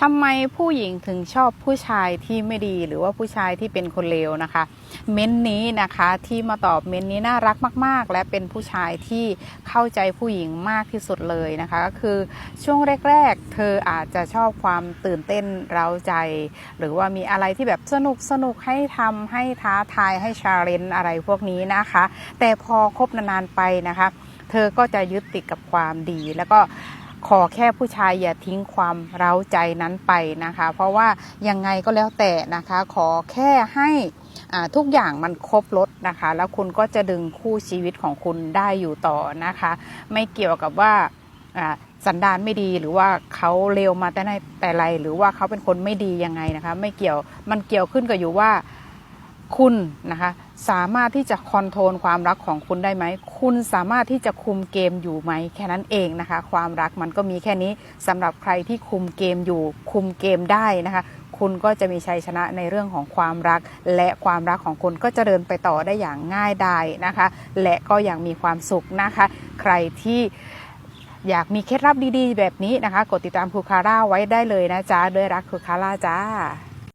ทำไมผู้หญิงถึงชอบผู้ชายที่ไม่ดีหรือว่าผู้ชายที่เป็นคนเลวนะคะ เม้นต์นี้นะคะที่มาตอบเม้นต์นี้น่ารักมาก ๆ และเป็นผู้ชายที่เข้าใจผู้หญิงมากที่สุดเลยนะคะ ก็คือช่วงแรก ๆ เธออาจจะชอบความตื่นเต้นเร้าใจ หรือว่ามีอะไรที่แบบสนุกสนุกให้ทำให้ท้าทายให้ชาเลนจ์อะไรพวกนี้นะคะ แต่พอคบนานๆไปนะคะ เธอก็จะยึดติดกับความดีแล้วก็ ขอแค่ผู้ชายอย่าทิ้งความเร้าใจนั้นไปนะคะ เพราะว่ายังไงก็แล้วแต่นะคะ ขอแค่ให้ทุกอย่างมันครบรถนะคะ แล้วคุณก็จะดึงคู่ชีวิตของคุณได้อยู่ต่อนะคะ ไม่เกี่ยวกับว่าอ่าสันดานไม่ดีหรือว่าเขาเลวมาแต่ไหนแต่ไร หรือว่าเขาเป็นคนไม่ดียังไงนะคะ ไม่เกี่ยวมันเกี่ยวขึ้นกับอยู่ว่า คุณนะคะสามารถที่จะคอนโทรลความรักของคุณได้ไหม คุณสามารถที่จะคุมเกมอยู่ไหม แค่นั้นเองนะคะ ความรักมันก็มีแค่นี้สำหรับใครที่คุมเกมอยู่ คุมเกมได้นะคะ คุณก็จะมีชัยชนะในเรื่องของความรัก และความรักของคุณก็จะเดินไปต่อได้อย่างง่ายดายนะคะ และก็อย่างมีความสุขนะคะ ใครที่อยากมีเคล็ดลับดีๆ แบบนี้นะคะ กดติดตามคูคาร่าไว้ได้เลยนะจ๊ะด้วยรักคูคาร่าจ้า